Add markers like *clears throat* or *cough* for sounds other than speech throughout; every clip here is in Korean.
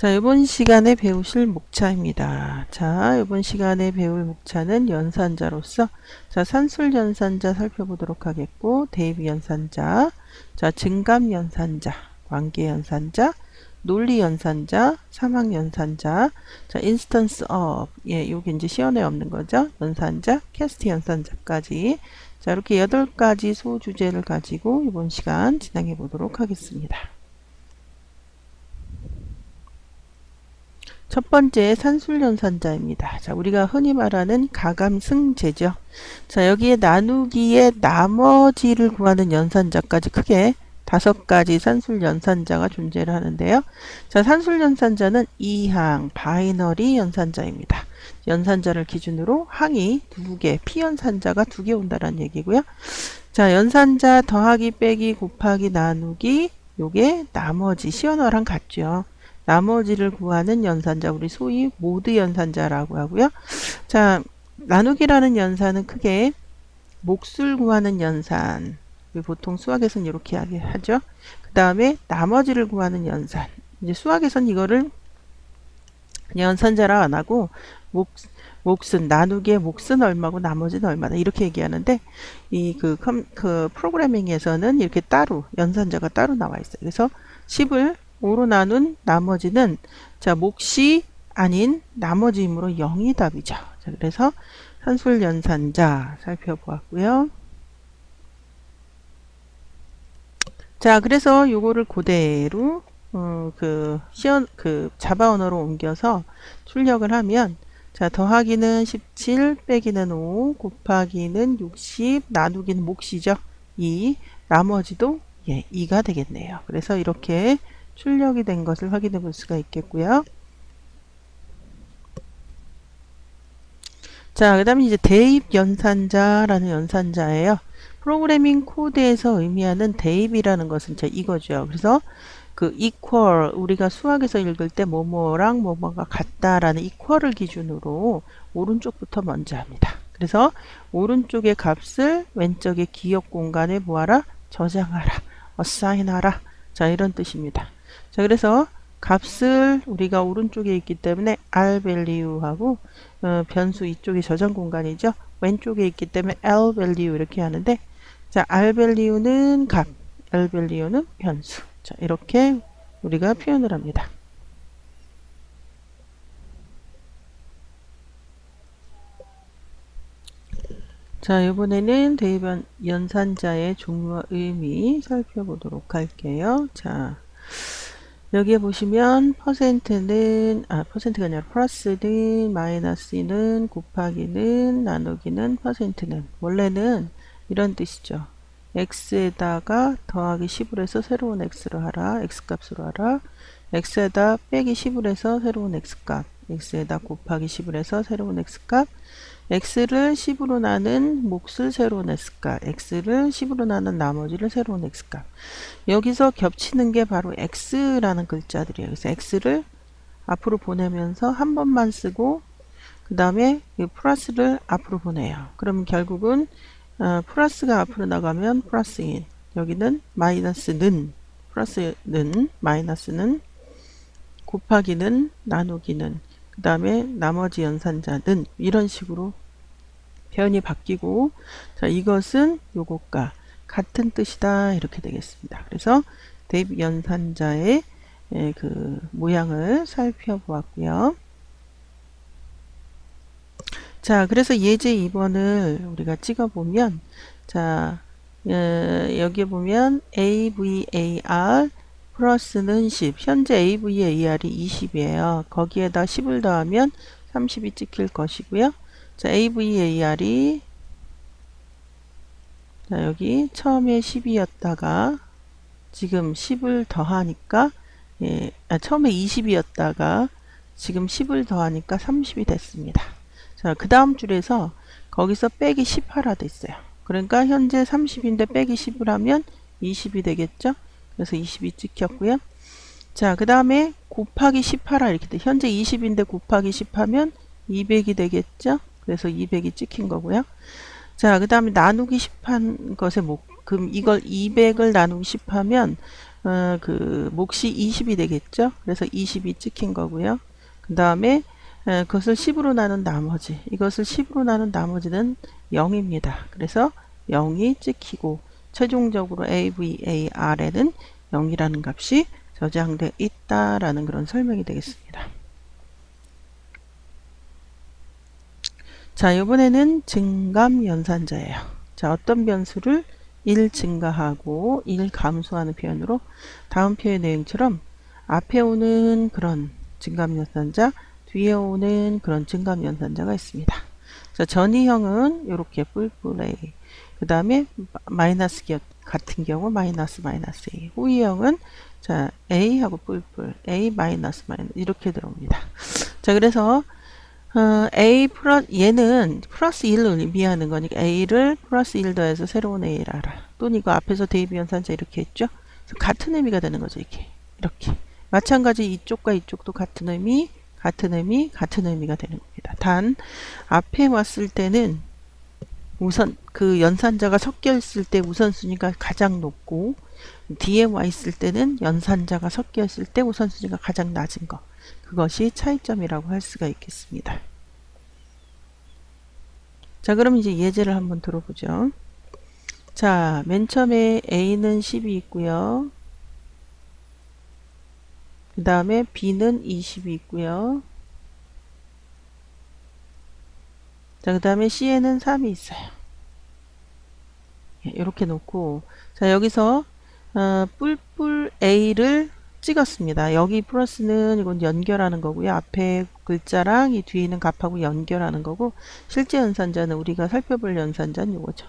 자, 이번 시간에 배우실 목차입니다. 자, 이번 시간에 배울 목차는 연산자로서 자, 산술 연산자 살펴보도록 하겠고, 대입 연산자, 자, 증감 연산자, 관계 연산자, 논리 연산자, 사망 연산자, 자, 인스턴스 업, 예, 요게 이제 시연에 없는 거죠. 연산자, 캐스트 연산자까지. 자, 이렇게 여덟 가지 소주제를 가지고 이번 시간 진행해 보도록 하겠습니다. 첫 번째 산술연산자입니다. 자, 우리가 흔히 말하는 가감승제죠. 자, 여기에 나누기의 나머지를 구하는 연산자까지 크게 다섯 가지 산술연산자가 존재를 하는데요. 자, 산술연산자는 이항, 바이너리 연산자입니다. 연산자를 기준으로 항이 두 개, 피연산자가 두 개 온다는 얘기고요. 자, 연산자 더하기 빼기 곱하기 나누기 요게 나머지 시연어랑 같죠. 나머지를 구하는 연산자 우리 소위 모드 연산자라고 하고요. 자 나누기라는 연산은 크게 몫을 구하는 연산 보통 수학에서는 이렇게 하죠. 그 다음에 나머지를 구하는 연산 이제 수학에서는 이거를 연산자라 안 하고 몫, 몫은 나누기의 몫은 얼마고 나머지는 얼마다 이렇게 얘기하는데 이그 그 프로그래밍에서는 이렇게 따로 연산자가 따로 나와 있어요. 그래서 10을 5로 나눈 나머지는 자 몫이 아닌 나머지이므로 0이 답이죠. 자, 그래서 산술 연산자 살펴보았고요. 자, 그래서 요거를 그대로 어, 그 시연 그 자바 언어로 옮겨서 출력을 하면 자, 더하기는 17, 빼기는 5, 곱하기는 60, 나누기는 몫이죠. 2, 나머지도 예, 2가 되겠네요. 그래서 이렇게 출력이 된 것을 확인해 볼 수가 있겠고요. 자, 그 다음에 이제 대입 연산자라는 연산자예요. 프로그래밍 코드에서 의미하는 대입이라는 것은 자 이거죠. 그래서 그 equal 우리가 수학에서 읽을 때 뭐뭐랑 뭐뭐가 같다라는 equal을 기준으로 오른쪽부터 먼저 합니다. 그래서 오른쪽의 값을 왼쪽의 기억 공간에 모아라 저장하라 어사인하라 자 이런 뜻입니다. 자, 그래서 값을 우리가 오른쪽에 있기 때문에 r value하고 어, 변수 이쪽이 저장 공간이죠. 왼쪽에 있기 때문에 l value 이렇게 하는데 자, r value는 값, l value는 변수. 자, 이렇게 우리가 표현을 합니다. 자, 이번에는 대입 연산자의 종류와 의미 살펴보도록 할게요. 자, 여기에 보시면 퍼센트는 아 퍼센트가 아니라 플러스는 마이너스는 곱하기는 나누기는 퍼센트는 원래는 이런 뜻이죠. x에다가 더하기 10을 해서 새로운 x로 하라. x값으로 하라. x에다 빼기 10을 해서 새로운 x값. x에다 곱하기 10을 해서 새로운 x값. X를 10으로 나눈 몫을 새로운 x값, x를 10으로 나눈 나머지를 새로운 x값. 여기서 겹치는 게 바로 x라는 글자들이에요. 그래서 x를 앞으로 보내면서 한 번만 쓰고 그 다음에 플러스를 앞으로 보내요. 그러면 결국은 어, 플러스가 앞으로 나가면 플러스인 여기는 마이너스는 플러스는 마이너스는 곱하기는 나누기는 그 다음에 나머지 연산자는 이런 식으로 표현이 바뀌고 자 이것은 요것과 같은 뜻이다 이렇게 되겠습니다. 그래서 대입 연산자의 예, 그 모양을 살펴보았고요. 자 그래서 예제 2번을 우리가 찍어보면 자 예, 여기에 보면 AVAR 플러스는 10. 현재 AV의 AR이 20이에요. 거기에다 10을 더하면 30이 찍힐 것이고요. 자, AVAR이 자, 여기 처음에 10이었다가 지금 10을 더하니까 예, 아, 처음에 20이었다가 지금 10을 더하니까 30이 됐습니다. 자, 그 다음 줄에서 거기서 빼기 10 하라 됐어요. 그러니까 현재 30인데 빼기 10을 하면 20이 되겠죠? 그래서 20이 찍혔고요. 자, 그 다음에 곱하기 10 하라 이렇게 돼. 현재 20인데 곱하기 10 하면 200이 되겠죠? 그래서 200이 찍힌 거고요. 자, 그 다음에 나누기 10한 것에 뭐, 그럼 이걸 200을 나누기 10 하면 어, 그 몫이 20이 되겠죠. 그래서 20이 찍힌 거고요. 그 다음에 에, 그것을 10으로 나눈 나머지 이것을 10으로 나눈 나머지는 0입니다. 그래서 0이 찍히고 최종적으로 AVAR에는 0이라는 값이 저장되어 있다라는 그런 설명이 되겠습니다. 자, 이번에는 증감 연산자예요. 자, 어떤 변수를 1 증가하고 1 감소하는 표현으로 다음 표현 내용처럼 앞에 오는 그런 증감 연산자, 뒤에 오는 그런 증감 연산자가 있습니다. 자, 전이형은 이렇게 뿔뿔 A, 그 다음에 마이너스 기업 같은 경우 마이너스 마이너스 A, 후이형은 자 A하고 뿔뿔 A 마이너스 마이너스 이렇게 들어옵니다. 자 그래서 어, A 플러스 얘는 플러스 1을 의미하는 거니까 A를 플러스 1 더해서 새로운 A를 알아. 또는 이거 앞에서 대입 연산자 이렇게 했죠. 같은 의미가 되는 거죠. 이렇게 이렇게 마찬가지 이쪽과 이쪽도 같은 의미 같은 의미 같은 의미가 되는 겁니다. 단 앞에 왔을 때는 우선 그 연산자가 섞여 있을 때 우선순위가 가장 높고 뒤에 와 있을 때는 연산자가 섞여 있을 때 우선순위가 가장 낮은 것 그것이 차이점이라고 할 수가 있겠습니다. 자 그럼 이제 예제를 한번 들어보죠. 자 맨 처음에 A는 10이 있고요. 그 다음에 B는 20이 있고요. 자, 그 다음에 C에는 3이 있어요. 이렇게 놓고, 자, 여기서, 어, 뿔뿔 A를 찍었습니다. 여기 플러스는 이건 연결하는 거고요. 앞에 글자랑 이 뒤에 있는 값하고 연결하는 거고, 실제 연산자는 우리가 살펴볼 연산자는 이거죠.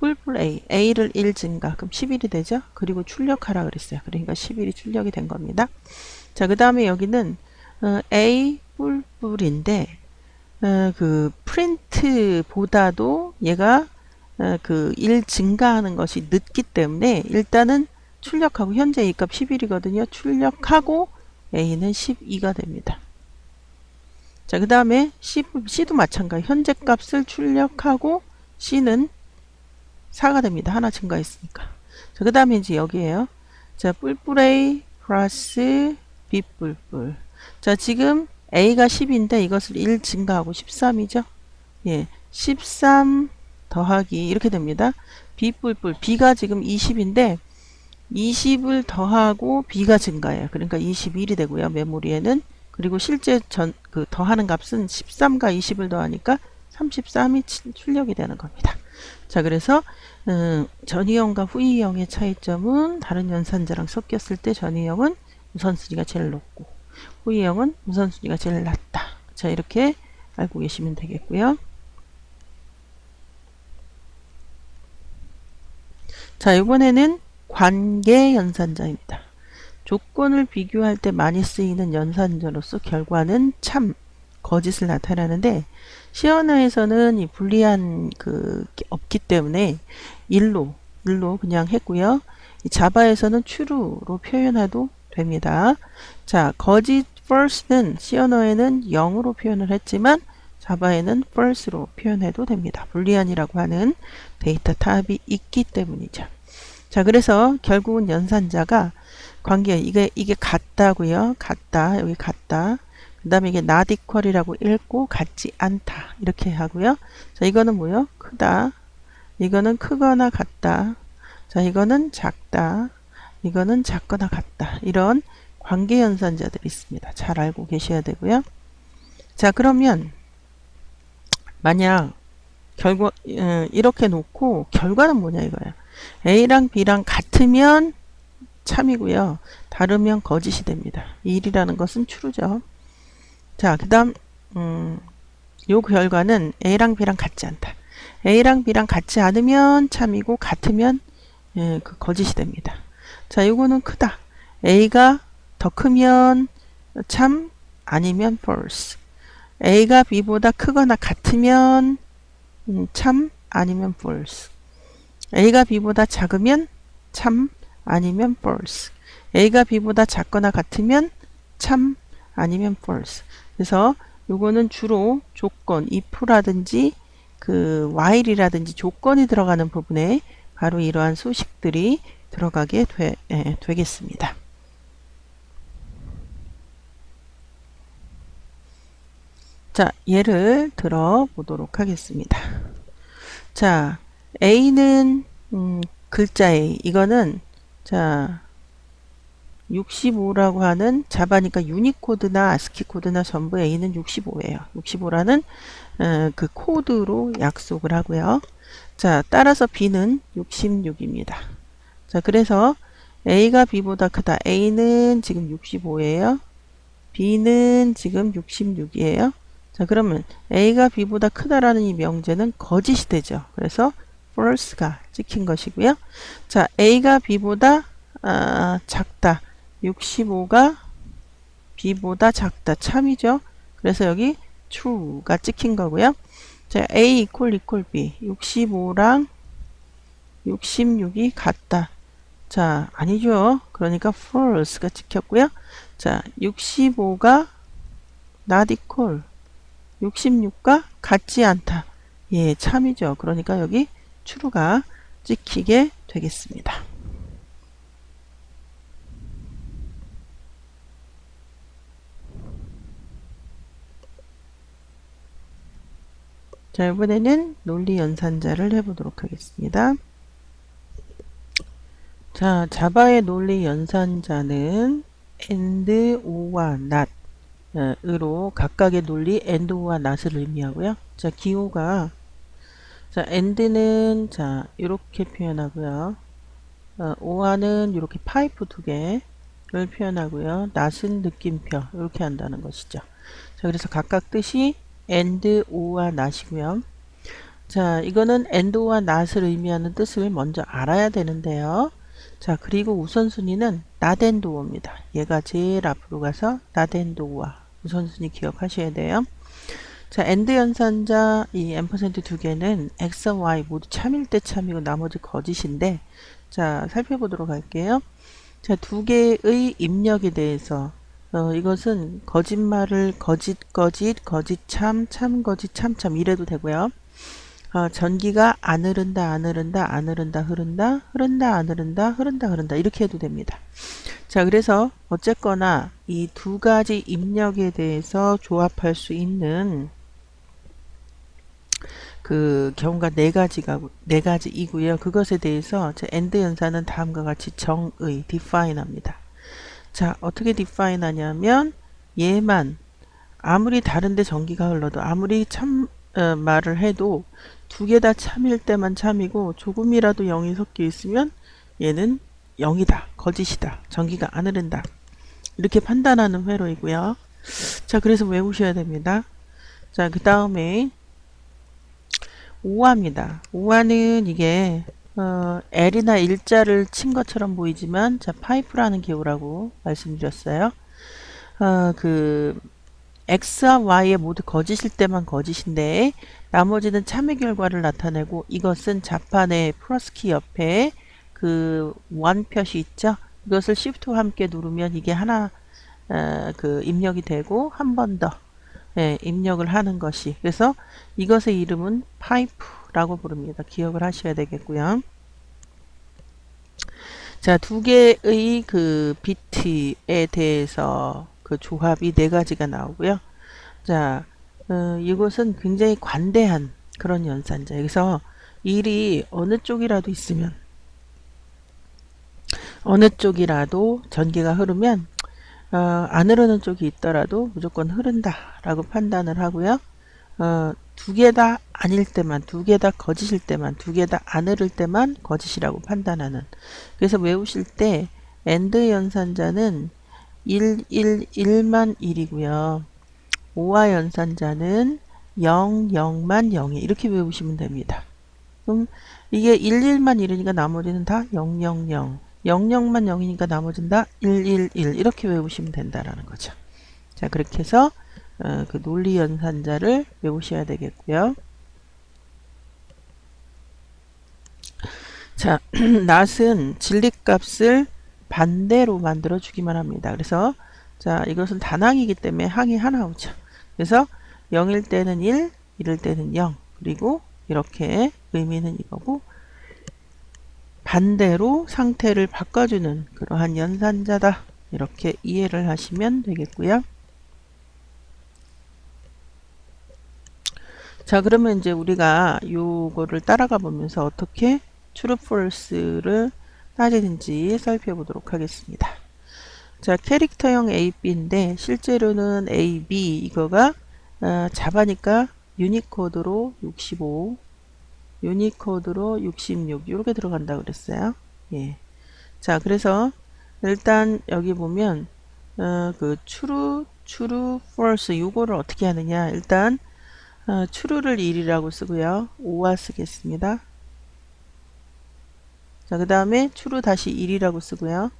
뿔뿔 A, A를 1 증가, 그럼 11이 되죠? 그리고 출력하라 그랬어요. 그러니까 11이 출력이 된 겁니다. 자, 그 다음에 여기는, 어, A 뿔뿔인데, 어, 그 프린트보다도 얘가 어, 그1 증가하는 것이 늦기 때문에 일단은 출력하고 현재 이값 11이거든요. 출력하고 A는 12가 됩니다. 자, 그 다음에 C도 마찬가지. 현재 값을 출력하고 C는 4가 됩니다. 하나 증가했으니까. 자, 그 다음에 이제 여기에요. 자, 뿔뿔 A 플러스 B 뿔뿔. 자, 지금 A가 10인데 이것을 1 증가하고 13이죠. 예, 13 더하기 이렇게 됩니다. B 뿔뿔 B가 지금 20인데 20을 더하고 B가 증가해요. 그러니까 21이 되고요. 메모리에는 그리고 실제 전 그 더하는 값은 13과 20을 더하니까 33이 출력이 되는 겁니다. 자, 그래서 음, 전이형과 후이형의 차이점은 다른 연산자랑 섞였을 때 전이형은 우선순위가 제일 높고 후이형은 우선순위가 제일 낮다. 자 이렇게 알고 계시면 되겠고요. 자 이번에는 관계 연산자입니다. 조건을 비교할 때 많이 쓰이는 연산자로서 결과는 참 거짓을 나타내는데 시언어에서는 이 불리한 그 없기 때문에 일로 일로 그냥 했고요. 자바에서는 true로 표현해도 됩니다. 자, 거짓 false는 언어에는 0으로 표현을 했지만 자바에는 false로 표현해도 됩니다. 불리한이라고 하는 데이터 타입이 있기 때문이죠. 자, 그래서 결국은 연산자가 관계 이게 이게 같다고요. 같다. 여기 같다. 그다음에 이게 not equal이라고 읽고 같지 않다. 이렇게 하고요. 자, 이거는 뭐요? 크다. 이거는 크거나 같다. 자, 이거는 작다. 이거는 작거나 같다. 이런 관계 연산자들이 있습니다. 잘 알고 계셔야 되고요. 자, 그러면 만약 결과 어, 이렇게 놓고 결과는 뭐냐 이거야. A랑 B랑 같으면 참이고요. 다르면 거짓이 됩니다. 1이라는 것은 true죠. 자, 그 다음 음, 요 결과는 A랑 B랑 같지 않다. A랑 B랑 같지 않으면 참이고 같으면 예, 그 거짓이 됩니다. 자, 이거는 크다. A가 더 크면 참 아니면 false. A가 B보다 크거나 같으면 음, 참 아니면 false. A가 B보다 작으면 참 아니면 false. A가 B보다 작거나 같으면 참 아니면 false. 그래서 요거는 주로 조건 if라든지 그 while이라든지 조건이 들어가는 부분에 바로 이러한 소식들이 들어가게 되, 예, 되겠습니다. 자, 예를 들어 보도록 하겠습니다. 자, A는 음, 글자 A 이거는 자 65라고 하는 자바니까 유니코드나 아스키 코드나 전부 A는 65예요. 65라는 어, 그 코드로 약속을 하고요. 자, 따라서 B는 66입니다. 자, 그래서 A가 B보다 크다. A는 지금 65예요. B는 지금 66이에요. 자, 그러면 A가 B보다 크다라는 이 명제는 거짓이 되죠. 그래서 false가 찍힌 것이고요. 자, A가 B보다 아, 작다. 65가 B보다 작다. 참이죠. 그래서 여기 true가 찍힌 거고요. 자, A equal equal B. 65랑 66이 같다. 자, 아니죠. 그러니까 false가 찍혔고요. 자, 65가 not equal 66과 같지 않다. 예, 참이죠. 그러니까 여기 true가 찍히게 되겠습니다. 자, 이번에는 논리 연산자를 해보도록 하겠습니다. 자, 자바의 논리 연산자는 and, or와 not 으로 각각의 논리 and와 not을 의미하고요. 자, 기호가 자, and는 자, 이렇게 표현하고요. 어, or는 이렇게 파이프 두 개를 표현하고요. not은 느낌표 이렇게 한다는 것이죠. 자, 그래서 각각 뜻이 and, or와 not이고요. 자, 이거는 and와 not을 의미하는 뜻을 먼저 알아야 되는데요. 자, 그리고 우선순위는 or입니다. 얘가 제일 앞으로 가서 or와 우선순위 기억하셔야 돼요. 자, 엔드 연산자 이 앰퍼센트 두 개는 x와 y 모두 참일 때 참이고 나머지 거짓인데 자, 살펴보도록 할게요. 자, 두 개의 입력에 대해서 어, 이것은 거짓말을 거짓 거짓 거짓 참 참 거짓 참 참 이래도 되고요. 어, 전기가 안 흐른다 안 흐른다 안 흐른다 흐른다 흐른다 안 흐른다 흐른다 흐른다 이렇게 해도 됩니다. 자 그래서 어쨌거나 이 두 가지 입력에 대해서 조합할 수 있는 그 경우가 네 가지가 네 가지이고요. 그것에 대해서 제 엔드 연산은 다음과 같이 정의 define 합니다. 자 어떻게 define 하냐면 얘만 아무리 다른데 전기가 흘러도 아무리 참 어, 말을 해도 두 개 다 참일 때만 참이고 조금이라도 0이 섞여 있으면 얘는 0이다. 거짓이다. 전기가 안 흐른다. 이렇게 판단하는 회로이고요. 자, 그래서 외우셔야 됩니다. 자, 그 다음에 오화입니다. 오화는 이게 어, L이나 일자를 친 것처럼 보이지만 자, 파이프라는 기호라고 말씀드렸어요. 어, 그 x와 y에 모두 거짓일 때만 거짓인데 나머지는 참의 결과를 나타내고 이것은 자판의 플러스 키 옆에 그 원 표시 있죠. 이것을 Shift와 함께 누르면 이게 하나 어, 그 입력이 되고 한 번 더 예, 입력을 하는 것이 그래서 이것의 이름은 파이프라고 부릅니다. 기억을 하셔야 되겠고요. 자, 두 개의 그 비트에 대해서 그 조합이 네 가지가 나오고요. 자, 어, 이것은 굉장히 관대한 그런 연산자. 여기서 일이 어느 쪽이라도 있으면 어느 쪽이라도 전기가 흐르면 어, 안 흐르는 쪽이 있더라도 무조건 흐른다 라고 판단을 하고요. 어, 두 개 다 아닐 때만 두 개 다 거짓일 때만 두 개 다 안 흐를 때만 거짓이라고 판단하는 그래서 외우실 때 엔드 연산자는 1, 1, 1만 1이고요. 5화 연산자는 0, 0만 0이 이렇게 외우시면 됩니다. 그럼 이게 1, 1만 1이니까 나머지는 다 0, 0, 0 0, 0만 0이니까 나머지는 다 1, 1, 1 이렇게 외우시면 된다라는 거죠. 자 그렇게 해서 어, 그 논리 연산자를 외우셔야 되겠고요. 자, *clears throat* 낫은 진리값을 반대로 만들어 주기만 합니다. 그래서 자 이것은 단항이기 때문에 항이 하나 오죠. 그래서 0일 때는 1, 1일 때는 0 그리고 이렇게 의미는 이거고 반대로 상태를 바꿔주는 그러한 연산자다. 이렇게 이해를 하시면 되겠고요. 자 그러면 이제 우리가 요거를 따라가 보면서 어떻게 true false를 따지는지 살펴보도록 하겠습니다. 자 캐릭터형 A, B인데 실제로는 A, B 이거가 어, 자바니까 유니코드로 65 유니코드로 66 이렇게 들어간다 그랬어요. 예. 자 그래서 일단 여기 보면 어, 그 true, true, false 요거를 어떻게 하느냐 일단 어, true를 1이라고 쓰고요. 5와 쓰겠습니다. 자, 그 다음에 true 다시 1이라고 쓰고요.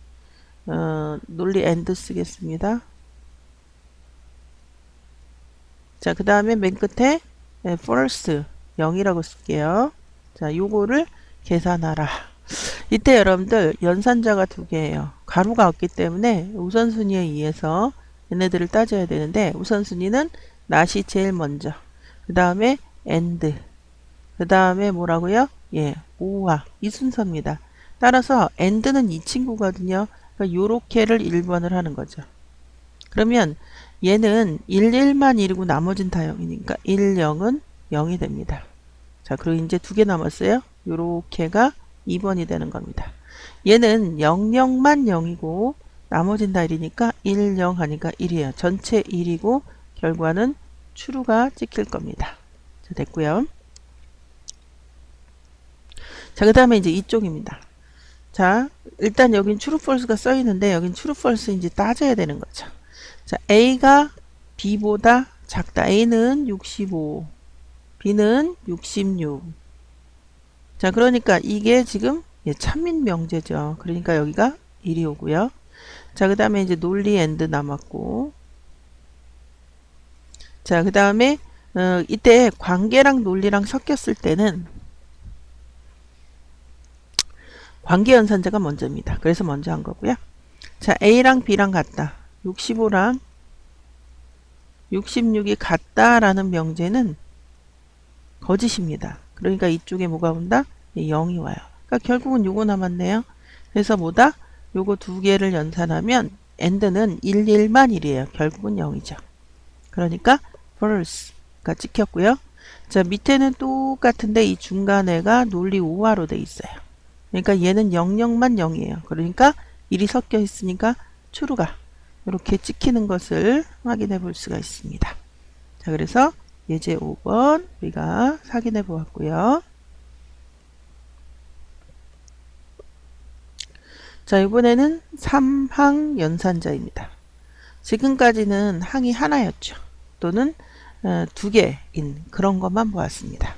어, 논리 and 쓰겠습니다. 자, 그 다음에 맨 끝에 네, false 0이라고 쓸게요. 자, 요거를 계산하라. 이때 여러분들 연산자가 두 개예요. 가루가 없기 때문에 우선순위에 의해서 얘네들을 따져야 되는데 우선순위는 낫이 제일 먼저 그 다음에 and 그 다음에 뭐라고요? 예, 오와 이 순서입니다. 따라서 and는 이 친구거든요. 그러니까 요렇게를 1번을 하는 거죠. 그러면 얘는 1, 1만 1이고 나머진 다 0이니까 1, 0은 0이 됩니다. 자, 그리고 이제 두 개 남았어요. 요렇게가 2번이 되는 겁니다. 얘는 0, 0만 0이고 나머진 다 1이니까 1, 0 하니까 1이에요. 전체 1이고 결과는 추루가 찍힐 겁니다. 자, 됐고요. 자, 그 다음에 이제 이쪽입니다. 자, 일단 여긴 true false가 써 있는데 여긴 true false인지 따져야 되는 거죠. 자, A가 B보다 작다. A는 65, B는 66. 자, 그러니까 이게 지금 예, 참민 명제죠. 그러니까 여기가 1이 오고요. 자, 그 다음에 이제 논리 엔드 남았고. 자, 그 다음에 어, 이때 관계랑 논리랑 섞였을 때는 관계 연산자가 먼저입니다. 그래서 먼저 한 거고요. 자, A랑 B랑 같다. 65랑 66이 같다라는 명제는 거짓입니다. 그러니까 이쪽에 뭐가 온다? 0이 와요. 그러니까 결국은 요거 남았네요. 그래서 뭐다? 요거 두 개를 연산하면 end는 1, 1만 1이에요. 결국은 0이죠. 그러니까 false가 찍혔고요. 자 밑에는 똑같은데 이 중간에가 논리 5화로 돼 있어요. 그러니까 얘는 00만 0이에요. 그러니까 1이 섞여 있으니까 true가 이렇게 찍히는 것을 확인해 볼 수가 있습니다. 자 그래서 예제 5번 우리가 확인해 보았고요. 자 이번에는 3항 연산자입니다. 지금까지는 항이 하나였죠. 또는 어, 두 개인 그런 것만 보았습니다.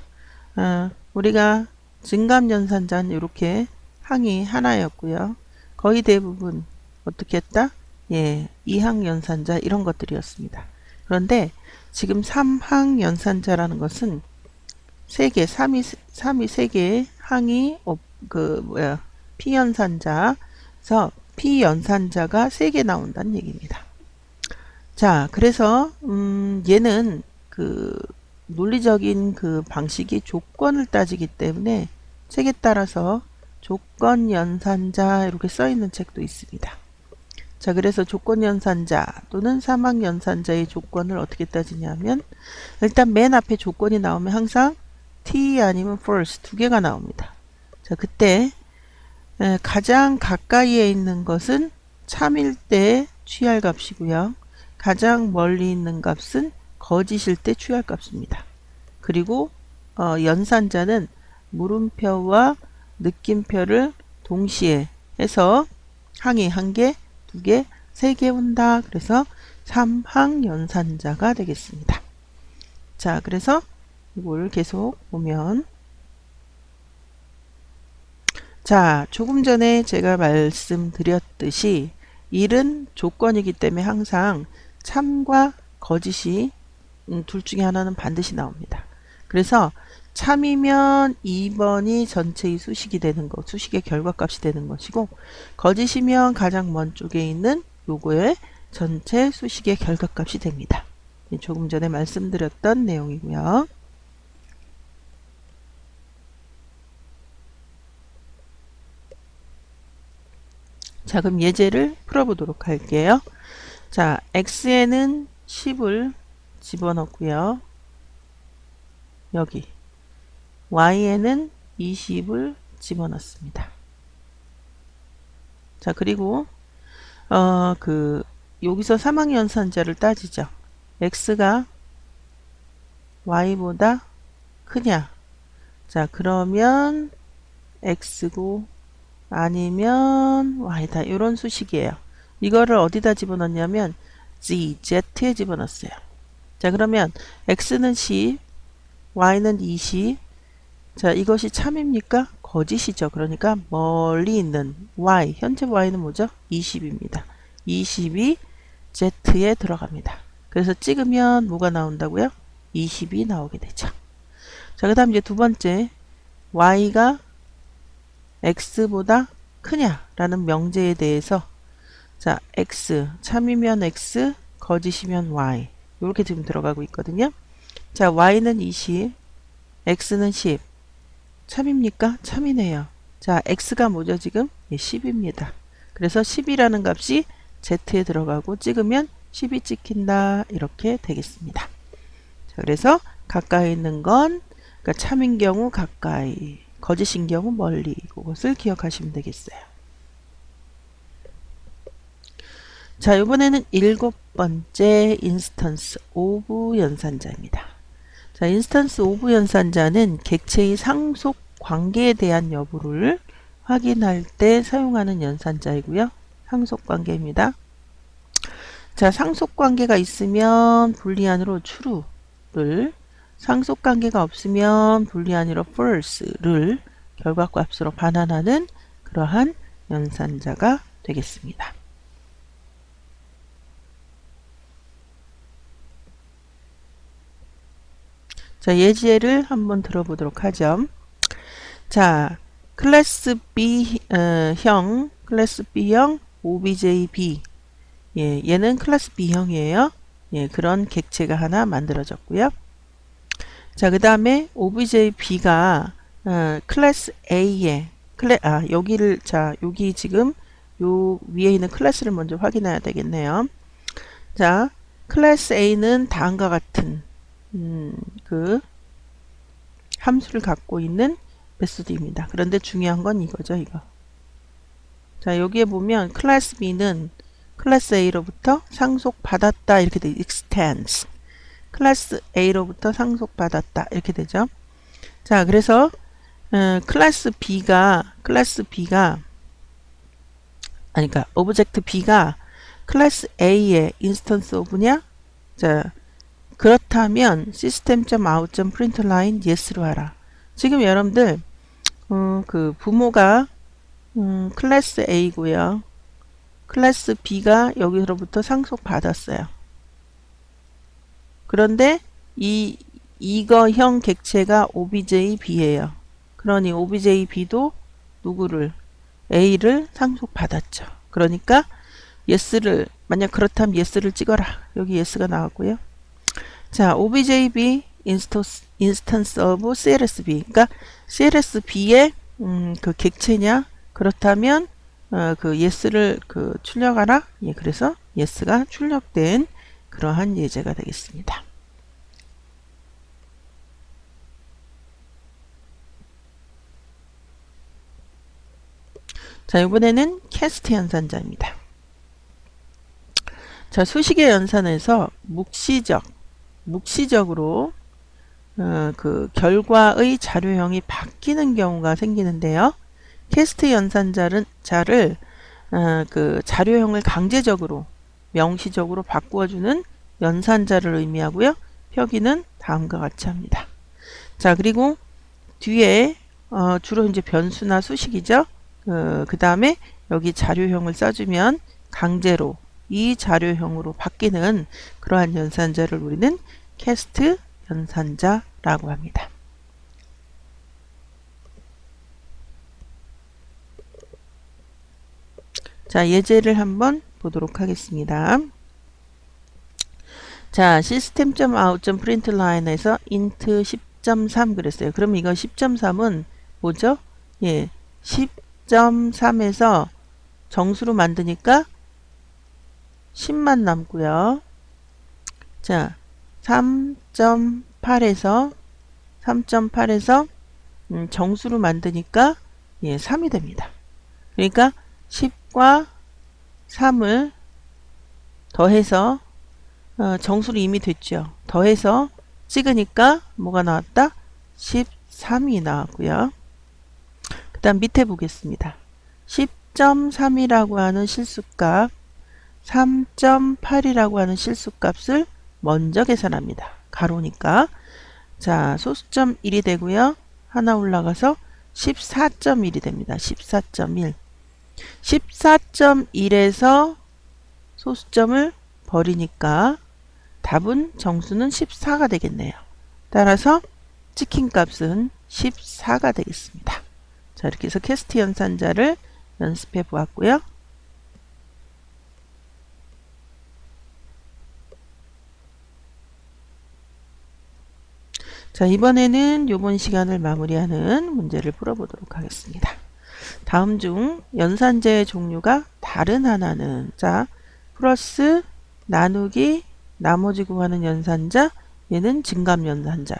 어, 우리가 증감연산자는 이렇게 항이 하나였고요. 거의 대부분 어떻게 했다? 예, 이항 연산자 이런 것들이었습니다. 그런데 지금 3항 연산자라는 것은 3개, 3이, 3이 3개의 항이, 어, 그, 뭐야, 피연산자,서 피연산자가 3개 나온다는 얘기입니다. 자, 그래서, 음, 얘는 그, 논리적인 그 방식이 조건을 따지기 때문에 책에 따라서 조건 연산자 이렇게 써 있는 책도 있습니다. 자, 그래서 조건 연산자 또는 사망 연산자의 조건을 어떻게 따지냐면 일단 맨 앞에 조건이 나오면 항상 t 아니면 false 두 개가 나옵니다. 자, 그때 가장 가까이에 있는 것은 참일 때 취할 값이고요. 가장 멀리 있는 값은 거짓일 때 취할 값입니다. 그리고 어, 연산자는 물음표와 느낌표를 동시에 해서 항이 한 개, 두 개, 세 개 온다. 그래서 3항 연산자가 되겠습니다. 자, 그래서 이걸 계속 보면 자, 조금 전에 제가 말씀드렸듯이 1은 조건이기 때문에 항상 참과 거짓이 음, 둘 중에 하나는 반드시 나옵니다. 그래서 참이면 2번이 전체의 수식이 되는 것, 수식의 결과값이 되는 것이고 거짓이면 가장 먼 쪽에 있는 요거의 전체 수식의 결과값이 됩니다. 조금 전에 말씀드렸던 내용이고요. 자, 그럼 예제를 풀어보도록 할게요. 자, x에는 10을 집어넣고요. 여기 y에는 20을 집어넣습니다. 자, 그리고 어, 그 여기서 사망연산자를 따지죠. x가 y보다 크냐? 자, 그러면 x고 아니면 y다. 이런 수식이에요. 이거를 어디다 집어넣냐면 z, z에 집어넣었어요. 자, 그러면 x는 10, y는 20. 자, 이것이 참입니까? 거짓이죠. 그러니까 멀리 있는 y, 현재 y는 뭐죠? 20입니다. 20이 z에 들어갑니다. 그래서 찍으면 뭐가 나온다고요? 20이 나오게 되죠. 자, 그 다음 이제 두 번째 y가 x보다 크냐라는 명제에 대해서 자, x 참이면 x, 거짓이면 y 이렇게 지금 들어가고 있거든요. 자, y는 20, x는 10. 참입니까? 참이네요. 자, x가 뭐죠 지금? 예, 10입니다. 그래서 10이라는 값이 z에 들어가고 찍으면 10이 찍힌다 이렇게 되겠습니다. 자, 그래서 가까이 있는 건 그러니까 참인 경우 가까이, 거짓인 경우 멀리 그것을 기억하시면 되겠어요. 자, 이번에는 일곱 번째 인스턴스 오브 연산자입니다. 자, 인스턴스 오브 연산자는 객체의 상속 관계에 대한 여부를 확인할 때 사용하는 연산자이고요. 상속 관계입니다. 자, 상속 관계가 있으면 불리한으로 true를 상속 관계가 없으면 불리한으로 false를 결과값으로 반환하는 그러한 연산자가 되겠습니다. 자, 예제를 한번 들어보도록 하죠. 자, 클래스 B 어, 형, 클래스 B형 OBJB. 예, 얘는 클래스 B형이에요. 예, 그런 객체가 하나 만들어졌고요. 자, 그 다음에 OBJB가 어, 클래스 A에 클래 아, 여기를 자, 여기 지금 요 위에 있는 클래스를 먼저 확인해야 되겠네요. 자, 클래스 A는 다음과 같은 음, 그 함수를 갖고 있는 메소드입니다. 그런데 중요한 건 이거죠, 이거. 자, 여기에 보면 클래스 B는 클래스 A로부터 상속받았다 이렇게 돼 extends. 클래스 A로부터 상속받았다 이렇게 되죠. 자, 그래서 어, 클래스 B가 클래스 B가 아니 그러니까 오브젝트 B가 클래스 A의 인스턴스 오브냐? 자, 그렇다면 system.out.println yes로 하라. 지금 여러분들 어, 그 부모가 음, 클래스 A고요. 클래스 B가 여기로부터 상속 받았어요. 그런데 이 이거형 객체가 OBJB예요. 그러니 OBJB도 누구를 A를 상속 받았죠. 그러니까 yes를 만약 그렇다면 yes를 찍어라. 여기 yes가 나왔고요. 자, OBJB 인스턴스, 인스턴스 of CLSB. 그러니까 CLSB의 음, 그 객체냐? 그렇다면 어, 그 yes를 그 출력하라. 예, 그래서 yes가 출력된 그러한 예제가 되겠습니다. 자, 이번에는 캐스트 연산자입니다. 자, 수식의 연산에서 묵시적 묵시적으로 어, 그 결과의 자료형이 바뀌는 경우가 생기는데요. 캐스트 연산자를 자를 어, 그 자료형을 강제적으로 명시적으로 바꾸어주는 연산자를 의미하고요. 표기는 다음과 같이 합니다. 자 그리고 뒤에 어, 주로 이제 변수나 수식이죠. 어, 그 다음에 여기 자료형을 써주면 강제로 이 자료형으로 바뀌는 그러한 연산자를 우리는 캐스트 연산자라고 합니다. 자, 예제를 한번 보도록 하겠습니다. 자, system.out.println에서 int 10.3 그랬어요. 그럼 이거 10.3은 뭐죠? 예, 10.3에서 정수로 만드니까 10만 남고요. 자, 3.8에서 3.8에서 음, 정수로 만드니까 예, 3이 됩니다. 그러니까 10과 3을 더해서 어, 정수로 이미 됐죠. 더해서 찍으니까 뭐가 나왔다? 13이 나왔고요. 그 다음 밑에 보겠습니다. 10.3이라고 하는 실수값 3.8이라고 하는 실수값을 먼저 계산합니다. 가로니까 자 소수점 1이 되고요. 하나 올라가서 14.1이 됩니다. 14.1 14.1에서 소수점을 버리니까 답은 정수는 14가 되겠네요. 따라서 찍힌 값은 14가 되겠습니다. 자 이렇게 해서 캐스트 연산자를 연습해 보았고요. 자 이번에는 요번 시간을 마무리하는 문제를 풀어보도록 하겠습니다. 다음 중 연산제의 종류가 다른 하나는 자 플러스 나누기 나머지 구하는 연산자 얘는 증감 연산자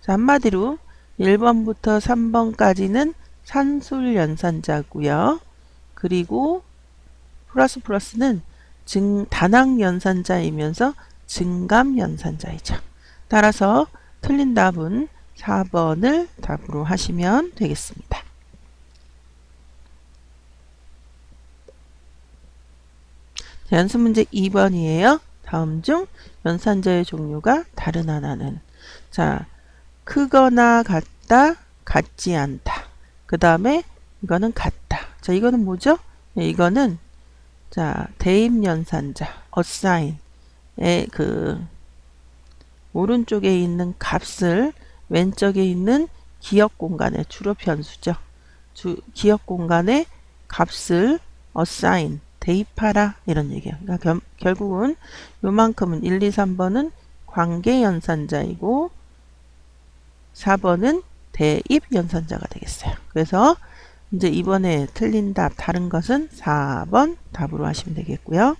자 한마디로 1번부터 3번까지는 산술 연산자고요. 그리고 플러스 플러스는 증, 단항 연산자이면서 증감 연산자이죠. 따라서 틀린 답은 4번을 답으로 하시면 되겠습니다. 자, 연습 문제 2번이에요. 다음 중 연산자의 종류가 다른 하나는 자 크거나 같다 같지 않다 그 다음에 이거는 같다 자 이거는 뭐죠 네, 이거는 자 대입 연산자 어사인의 그 오른쪽에 있는 값을 왼쪽에 있는 기억 공간에 주로 변수죠 주, 기억 공간에 값을 assign 대입하라 이런 얘기야. 그러니까 겸, 결국은 요만큼은 1, 2, 3번은 관계 연산자이고 4번은 대입 연산자가 되겠어요. 그래서 이제 이번에 틀린 답 다른 것은 4번 답으로 하시면 되겠고요.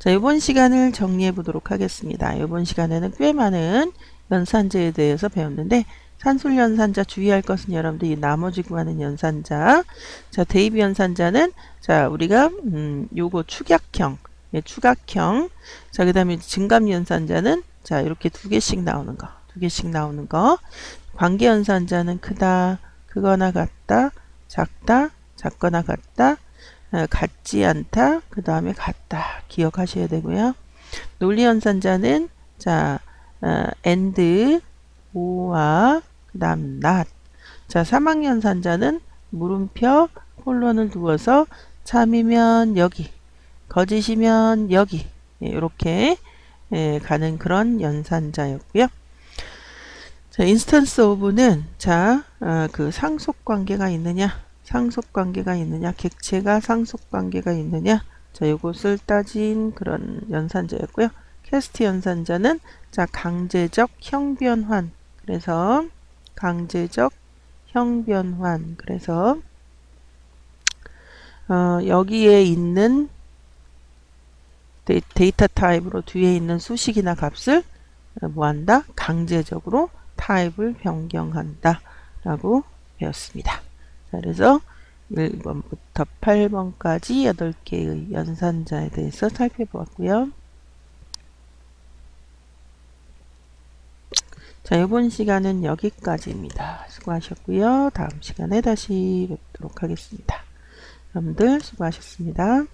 자, 이번 시간을 정리해 보도록 하겠습니다. 이번 시간에는 꽤 많은 연산제에 대해서 배웠는데 산술 연산자 주의할 것은 여러분들 이 나머지 구하는 연산자. 자, 대입 연산자는 자, 우리가 음, 요거 축약형. 예, 축약형. 자, 그 다음에 증감 연산자는 자, 이렇게 두 개씩 나오는 거. 두 개씩 나오는 거. 관계 연산자는 크다, 크거나 같다, 작다, 작거나 같다, 어, 같지 않다, 그 다음에 같다. 기억하셔야 되고요. 논리 연산자는 자, 어, and, 오와 그 다음 not. 자, 3학년 산자는 물음표 콜론을 두어서 참이면 여기, 거짓이면 여기 이렇게 예, 예, 가는 그런 연산자였고요. 자, 인스턴스 오브는 자, 어, 그 상속 관계가 있느냐, 상속 관계가 있느냐, 객체가 상속 관계가 있느냐, 자, 이것을 따진 그런 연산자였고요. 캐스트 연산자는 자, 강제적 형변환. 그래서 강제적 형변환 그래서 어, 여기에 있는 데이, 데이터 타입으로 뒤에 있는 수식이나 값을 뭐한다? 강제적으로 타입을 변경한다 라고 배웠습니다. 자, 그래서 1번부터 8번까지 8개의 연산자에 대해서 살펴보았고요. 자, 이번 시간은 여기까지입니다. 수고하셨고요. 다음 시간에 다시 뵙도록 하겠습니다. 여러분들 수고하셨습니다.